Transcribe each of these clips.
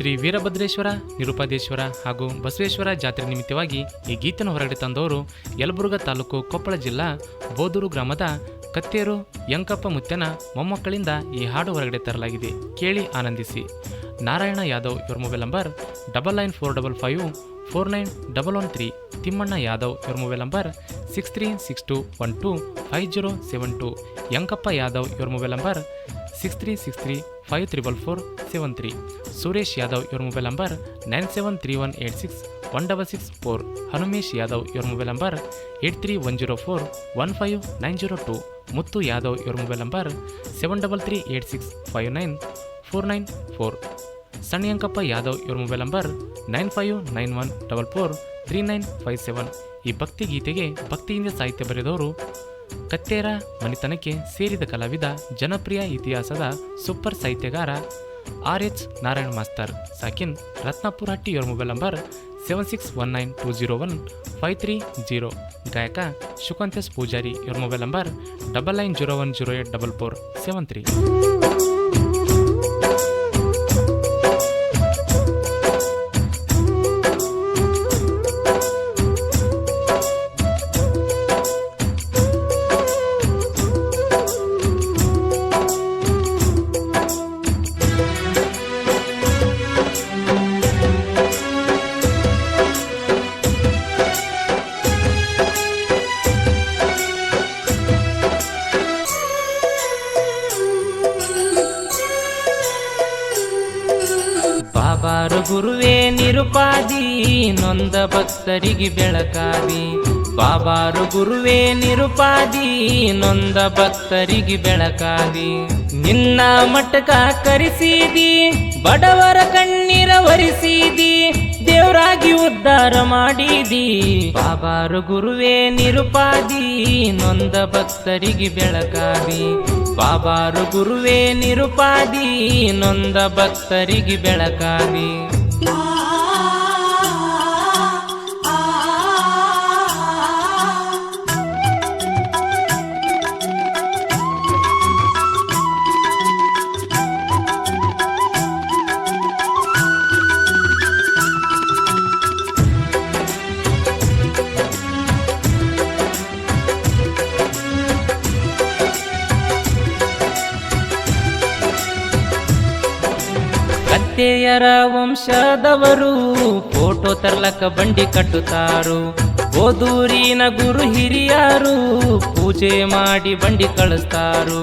ಶ್ರೀ ವೀರಭದ್ರೇಶ್ವರ, ನಿರುಪಾದೇಶ್ವರ ಹಾಗೂ ಬಸವೇಶ್ವರ ಜಾತ್ರೆ ನಿಮಿತ್ತವಾಗಿ ಈ ಗೀತೆಯನ್ನು ಹೊರಗಡೆ ತಂದವರು ಯಲಬುರ್ಗಾ ತಾಲೂಕು ಕೊಪ್ಪಳ ಜಿಲ್ಲಾ ಬೋದೂರು ಗ್ರಾಮದ ಕತ್ತೇರು ಯಂಕಪ್ಪ ಮುತ್ತನ ಮೊಮ್ಮಕ್ಕಳಿಂದ ಈ ಹಾಡು ಹೊರಗಡೆ ತರಲಾಗಿದೆ. ಕೇಳಿ ಆನಂದಿಸಿ. ನಾರಾಯಣ ಯಾದವ್, ಇವರ mobile number double nine four double five four nine double one three. Thimmanna Yadav, ಇವರ mobile number six three six two one two five zero seven two. Yankappa Yadav, ಇವರ mobile number six three six three five triple four seven three Suresh Yadav ಇವರ mobile number nine seven three one eight six one double six four Hanumesh Yadav ಇವರ mobile number eight three one zero four one five nine zero two Muthu Yadav ಇವರ mobile number seven double three eight six five nine four nine four Sannayankappa Yadav ಇವರ mobile number nine five nine one double four three nine five seven ಈ ಭಕ್ತಿ ಗೀತೆಗೆ ಭಕ್ತಿಯಿಂದ ಸಾಹಿತ್ಯ ಬರೆದವರು ಕತ್ತೇರ ಮನಿತನಕ್ಕೆ ಸೇರಿದ ಕಲಾವಿದ ಜನಪ್ರಿಯ ಇತಿಹಾಸದ ಸೂಪರ್ ಸಾಹಿತ್ಯಗಾರ ಆರ್ ಎಚ್ ನಾರಾಯಣ್ ಮಾಸ್ತರ್, ಸಾಕಿನ್ ರತ್ನಾಪುರ ಹಟ್ಟಿ ಇವರ mobile number seven six one nine two zero one five three zero. ಗಾಯಕ ಶುಕಂತೇಶ್ ಪೂಜಾರಿ ಇವರ mobile number double nine zero one zero eight double four seven three. Nirupadi ನೊಂದ ಭಕ್ತರಿಗೆ ಬೆಳಕಾದಿ. ಬಾಬಾರು ಗುರುವೇ ನಿರುಪಾದಿ, ನೊಂದ ಭಕ್ತರಿಗೆ ಬೆಳಕಾದಿ. ನಿನ್ನ ಮಟಕ ಕರಿಸಿದಿ, ಬಡವರ ಕಣ್ಣೀರ ಒರೆಸಿದಿ, ದೇವರಾಗಿ ಉದ್ಧಾರ ಮಾಡಿದಿ. ಬಾಬಾರು ಗುರುವೇ ನಿರುಪಾದಿ, ನೊಂದ ಭಕ್ತರಿಗೆ ಬೆಳಕಾದಿ. ಬಾಬಾರು ಗುರುವೇ ನಿರುಪಾದಿ, ನೊಂದ ಭಕ್ತರಿಗೆ ಬೆಳಕಾದಿ. ಕತ್ತೆಯರ ವಂಶದವರು ಫೋಟೋ ತರ್ಲಕ ಬಂಡಿ ಕಟ್ಟುತ್ತಾರು. ಓದೂರಿನ ಗುರು ಹಿರಿಯರು ಪೂಜೆ ಮಾಡಿ ಬಂಡಿ ಕಳಿಸ್ತಾರು.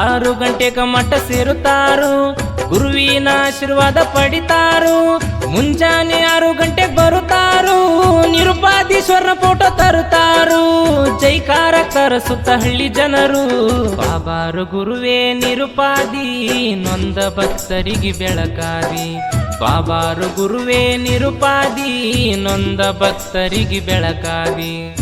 ಆರು ಗಂಟೆಗ ಮಠ ಸೇರುತ್ತಾರು, ಗುರುವಿನ ಆಶೀರ್ವಾದ ಪಡಿತಾರು. ಮುಂಜಾನೆ ಆರು ಗಂಟೆಗೆ ಬರುತ್ತಾರು ನಿರುಪಾದೀಶ್ವರನ ಫೋಟೋ ತರುತ್ತಾರು. ಜೈಕಾರ ಕರಸುತ್ತ ಹಳ್ಳಿ ಜನರು, ಬಾಬಾರು ಗುರುವೇ ನಿರುಪಾದಿ ನೊಂದ ಭಕ್ತರಿಗೆ ಬೆಳಕಾರಿ. ಬಾಬಾರು ಗುರುವೇ ನಿರುಪಾದಿ ನೊಂದ ಭಕ್ತರಿಗೆ ಬೆಳಕಾದಿ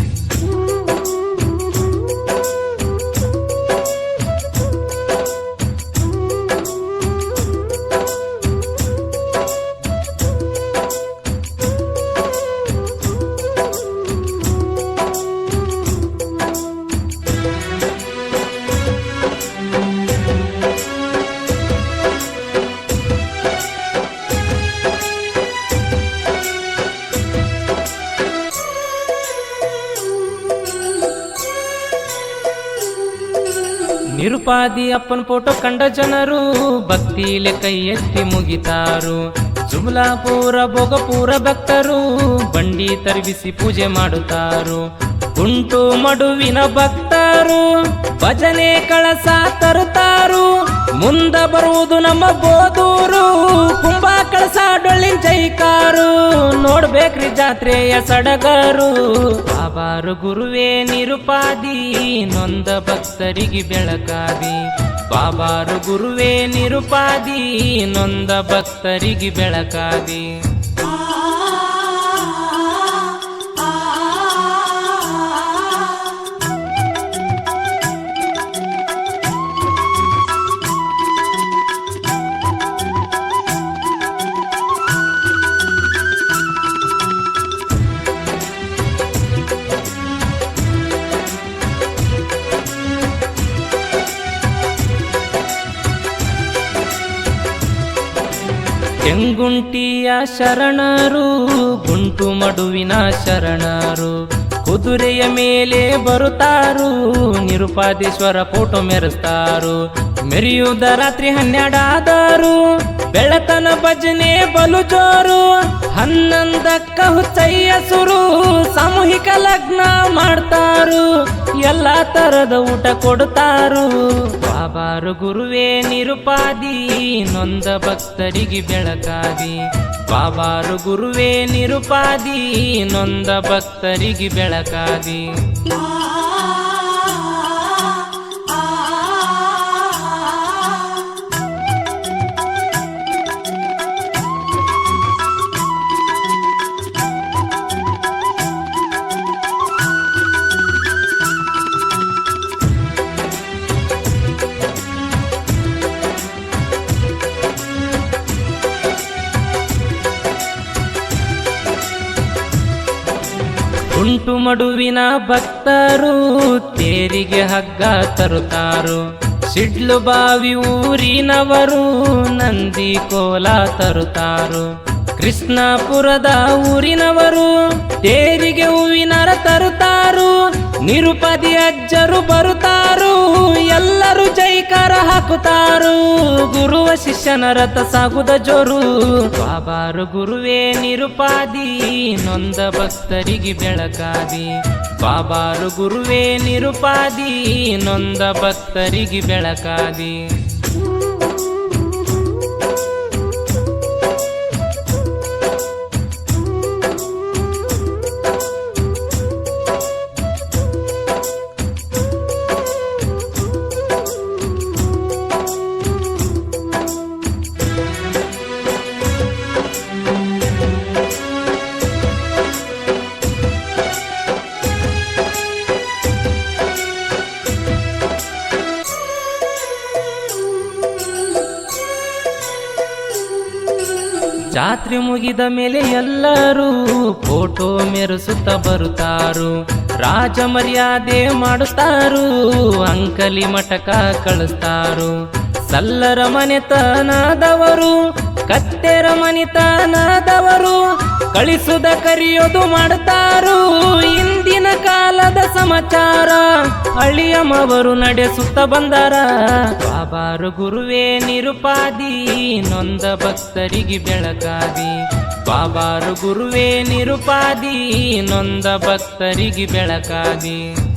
ನಿರುಪಾದಿ ಅಪ್ಪನ ಫೋಟೋ ಕಂಡ ಜನರು ಭಕ್ತಿಲೆ ಕೈ ಎತ್ತಿ ಮುಗಿತಾರು. ಜುಮ್ಲಾಪುರ, ಭೋಗಪುರ ಭಕ್ತರು ಬಂಡಿ ತರ್ಬಿಸಿ ಪೂಜೆ ಮಾಡುತ್ತಾರು. ಗುಂಟು ಮಡುವಿನ ಭಕ್ತರು, ಭಜನೆ ಕಳಸ ತರುತ್ತಾರು. ಮುಂದ ಬರುವುದು ನಮ್ಮ ಬೋದೂರು ಕುಂಭ ಕಳಸ ಡೊಳ್ಳಿನ ಜೈಕಾರು. ನೋಡ್ಬೇಕ್ರಿ ಜಾತ್ರೆಯ ಸಡಗರು. ಬಾಬಾರು ಗುರುವೇ ನಿರುಪಾದಿ, ನೊಂದ ಭಕ್ತರಿಗೆ ಬೆಳಕಾದಿ. ಬಾಬಾರು ಗುರುವೇ ನಿರುಪಾದಿ, ನೊಂದ ಭಕ್ತರಿಗೆ ಬೆಳಕಾದಿ. ಗುಂಟಿಯ ಶರಣರು, ಗುಂಟು ಮಡುವಿನ ಶರಣರು. ಕುದುರೆಯ ಮೇಲೆ ಬರುತ್ತಾರು ನಿರುಪಾದೇಶ್ವರ ಫೋಟೋ ಮೆರೆಸ್ತಾರು. ಮೆರೆಯುವುದ ರಾತ್ರಿ ಹನ್ನೆರಡಾದರು ಬೆಳತನ ಭಜನೆ ಬಲು ಜೋರು ಹನ್ನೊಂದಕ್ಕ ಹುಚ್ಚಯ್ಯ ಸುರು, ಸಾಮೂಹಿಕ ಲಗ್ನ ಮಾಡ್ತಾರು ಎಲ್ಲಾ ತರದ ಊಟ ಕೊಡ್ತಾರು ಬಾಬಾರು ಗುರುವೇ ನಿರುಪಾದಿ, ನೊಂದ ಭಕ್ತರಿಗೆ ಬೆಳಕಾದಿ. ಬಾಬಾರು ಗುರುವೇ ನಿರುಪಾದಿ, ನೊಂದ ಭಕ್ತರಿಗೆ ಬೆಳಕಾದಿ. ಉಂಟು ಮಡುವಿನ ಭಕ್ತರು ತೇರಿಗೆ ಹಗ್ಗ ತರುತ್ತಾರು. ಸಿಡ್ಲು ಬಾವಿ ಊರಿನವರು ನಂದಿ ಕೋಲ ತರುತ್ತಾರು. ಕೃಷ್ಣಾಪುರದ ಊರಿನವರು ತೇರಿಗೆ ಹೂವಿನರ ತರುತ್ತಾರು. ನಿರುಪದಿ ಅಜ್ಜರು ಬರುತ್ತಾರು. ಎಲ್ಲರೂ ಜೈಕಾರ ಹಾಕುತ್ತಾರು. ಗುರುವ ಶಿಷ್ಯನ ರಥ ಸಾಗುದ ಜೋರು. ಬಾಬಾರು ಗುರುವೇ ನಿರುಪಾದಿ, ನೊಂದ ಭಕ್ತರಿಗೆ ಬೆಳಕಾದಿ. ಬಾಬಾರು ಗುರುವೇ ನಿರುಪಾದಿ, ನೊಂದ ಭಕ್ತರಿಗೆ ಬೆಳಕಾದಿ. ಜಾತ್ರೆ ಮುಗಿದ ಮೇಲೆ ಎಲ್ಲರೂ ಫೋಟೋ ಮೆರೆಸುತ್ತ ಬರುತ್ತಾರು. ರಾಜ ಮರ್ಯಾದೆ ಮಾಡುತ್ತಾರು, ಅಂಕಲಿ ಮಟಕ ಕಳಿಸ್ತಾರು. ಸಲ್ಲರ ಮನೆತನದವರು, ಕತ್ತೆರ ಮನೆತನದವರು ಕಳಿಸುದ ಕರೆಯೋದು ಮಾಡುತ್ತಾರು ಇಂದಿನ ಕಾಲದ ಸಮಾಚಾರ ಅಳಿಯಮ್ಮವರು ನಡೆಸುತ್ತ ಬಂದಾರ. ಬಾಬಾರು ಗುರುವೇ ನಿರುಪಾದಿ, ನೊಂದ ಭಕ್ತರಿಗೆ ಬೆಳಗಾದಿ ಬಾಬಾರು ಗುರುವೇ ನಿರುಪಾದಿ, ನೊಂದ ಭಕ್ತರಿಗೆ ಬೆಳಕಾದಿ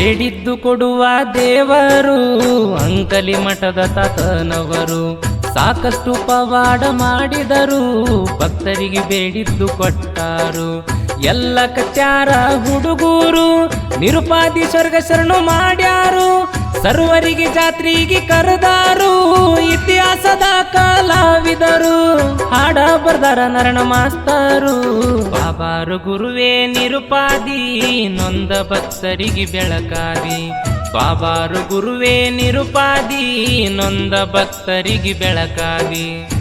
ಬೇಡಿದ್ದು ಕೊಡುವ ದೇವರು, ಅಂಕಲಿ ಮಠದ ತಾತನವರು. ಸಾಕಷ್ಟು ಪವಾಡ ಮಾಡಿದರು, ಭಕ್ತರಿಗೆ ಬೇಡಿದ್ದು ಕೊಟ್ಟಾರು. ಎಲ್ಲ ಕಚ್ಚಾರ ಹುಡುಗೂರು, ನಿರುಪಾದಿ ಸ್ವರ್ಗ ಶರಣು ಮಾಡ್ಯಾರು. ಸರ್ವರಿಗೆ, ಜಾತ್ರೆಗೆ ಕರೆದಾರು, ಇತಿಹಾಸದ ಕಲಾವಿದರು ಹಾಡ ಬರ್ದಾರ ನರಣ ಮಾಸ್ತರು. ಬಾಬಾರು ಗುರುವೇ ನಿರುಪಾದಿ, ನೊಂದ ಭಕ್ತರಿಗೆ ಬೆಳಕಾದಿ. ಬಾಬಾರು ಗುರುವೇ ನಿರುಪಾದಿ, ನೊಂದ ಭಕ್ತರಿಗೆ ಬೆಳಕಾದಿ.